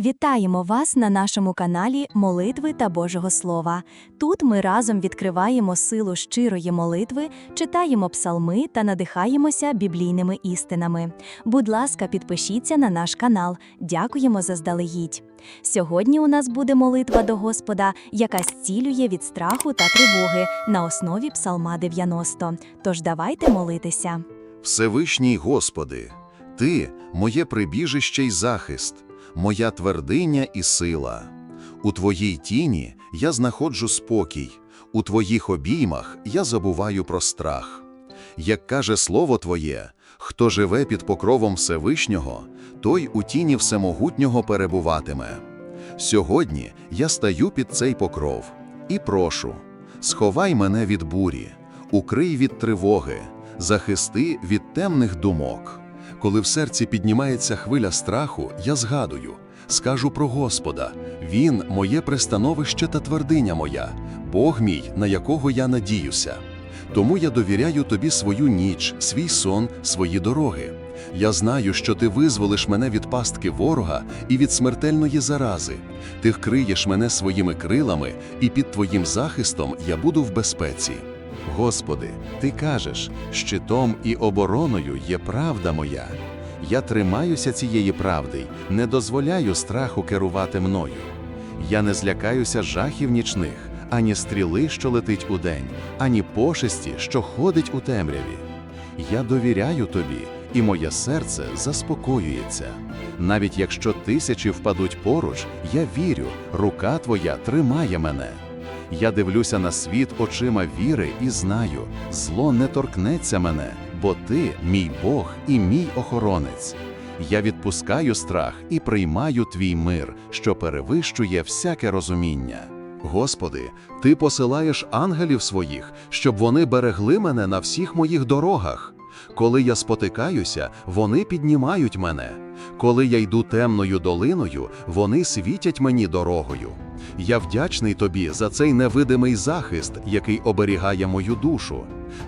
Вітаємо вас на нашому каналі Молитви та Божого Слова. Тут ми разом відкриваємо силу щирої молитви, читаємо псалми та надихаємося біблійними істинами. Будь ласка, підпишіться на наш канал. Дякуємо заздалегідь. Сьогодні у нас буде молитва до Господа, яка зцілює від страху та тривоги на основі Псалма 90. Тож давайте молитися. Всевишній Господи, Ти – моє прибіжище й захист, моя твердиня і сила. У Твоїй тіні я знаходжу спокій, у Твоїх обіймах я забуваю про страх. Як каже Слово Твоє, хто живе під покровом Всевишнього, той у тіні Всемогутнього перебуватиме. Сьогодні я стаю під цей покров і прошу, сховай мене від бурі, укрий від тривоги, захисти від темних думок. Коли в серці піднімається хвиля страху, я згадую, скажу про Господа, Він – моє пристановище та твердиня моя, Бог мій, на якого я надіюся. Тому я довіряю тобі свою ніч, свій сон, свої дороги. Я знаю, що ти визволиш мене від пастки ворога і від смертельної зарази. Ти вкриєш мене своїми крилами, і під твоїм захистом я буду в безпеці. Господи, ти кажеш, щитом і обороною є правда моя. Я тримаюся цієї правди, не дозволяю страху керувати мною. Я не злякаюся жахів нічних, ані стріли, що летить удень, ані пошесті, що ходить у темряві. Я довіряю тобі, і моє серце заспокоюється. Навіть якщо тисячі впадуть поруч, я вірю, рука твоя тримає мене. Я дивлюся на світ очима віри і знаю, зло не торкнеться мене, бо ти мій Бог і мій охоронець. Я відпускаю страх і приймаю твій мир, що перевищує всяке розуміння. Господи, ти посилаєш ангелів своїх, щоб вони берегли мене на всіх моїх дорогах. Коли я спотикаюся, вони піднімають мене. Коли я йду темною долиною, вони світять мені дорогою. Я вдячний тобі за цей невидимий захист, який оберігає мою душу.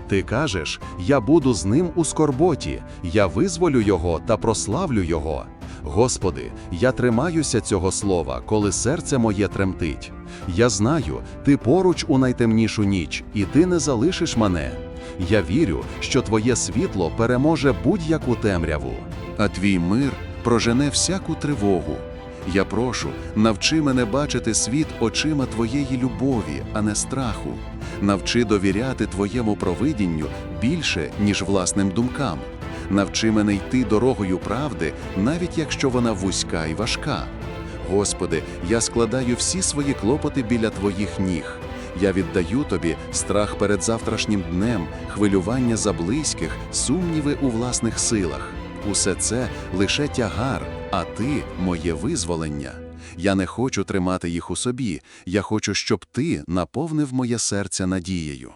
Ти кажеш, я буду з ним у скорботі, я визволю його та прославлю його. Господи, я тримаюся цього слова, коли серце моє тремтить. Я знаю, ти поруч у найтемнішу ніч, і ти не залишиш мене. Я вірю, що твоє світло переможе будь-яку темряву, а твій мир прожене всяку тривогу. Я прошу, навчи мене бачити світ очима твоєї любові, а не страху. Навчи довіряти твоєму провидінню більше, ніж власним думкам. Навчи мене йти дорогою правди, навіть якщо вона вузька і важка. Господи, я складаю всі свої клопоти біля Твоїх ніг. Я віддаю Тобі страх перед завтрашнім днем, хвилювання за близьких, сумніви у власних силах. Усе це лише тягар, а Ти моє визволення. Я не хочу тримати їх у собі, я хочу, щоб Ти наповнив моє серце надією.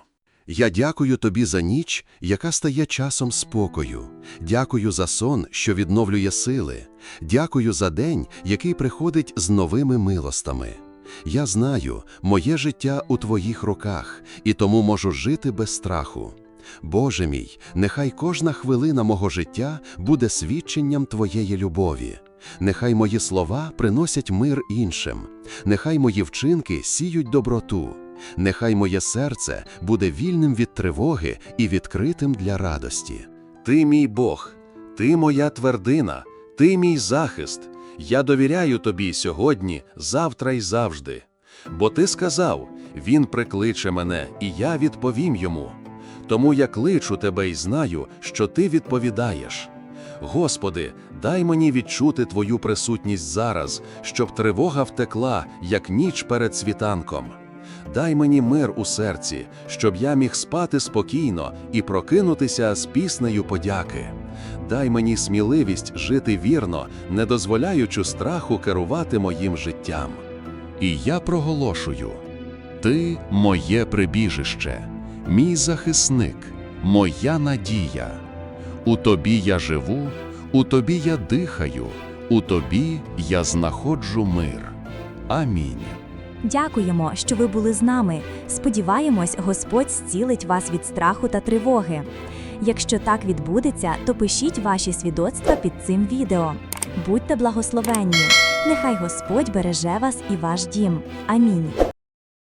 Я дякую тобі за ніч, яка стає часом спокою. Дякую за сон, що відновлює сили. Дякую за день, який приходить з новими милостами. Я знаю, моє життя у твоїх руках, і тому можу жити без страху. Боже мій, нехай кожна хвилина мого життя буде свідченням Твоєї любові. Нехай мої слова приносять мир іншим, нехай мої вчинки сіють доброту. Нехай моє серце буде вільним від тривоги і відкритим для радості. Ти мій Бог, ти моя твердина, ти мій захист. Я довіряю тобі сьогодні, завтра й завжди. Бо ти сказав: Він прикличе мене, і я відповім йому. Тому я кличу тебе і знаю, що ти відповідаєш. Господи, дай мені відчути Твою присутність зараз, щоб тривога втекла, як ніч перед світанком. Дай мені мир у серці, щоб я міг спати спокійно і прокинутися з піснею подяки. Дай мені сміливість жити вірно, не дозволяючи страху керувати моїм життям. І я проголошую: Ти моє прибіжище, мій захисник, моя надія. У тобі я живу, у тобі я дихаю, у тобі я знаходжу мир. Амінь. Дякуємо, що ви були з нами. Сподіваємось, Господь зцілить вас від страху та тривоги. Якщо так відбудеться, то пишіть ваші свідоцтва під цим відео. Будьте благословенні! Нехай Господь береже вас і ваш дім. Амінь.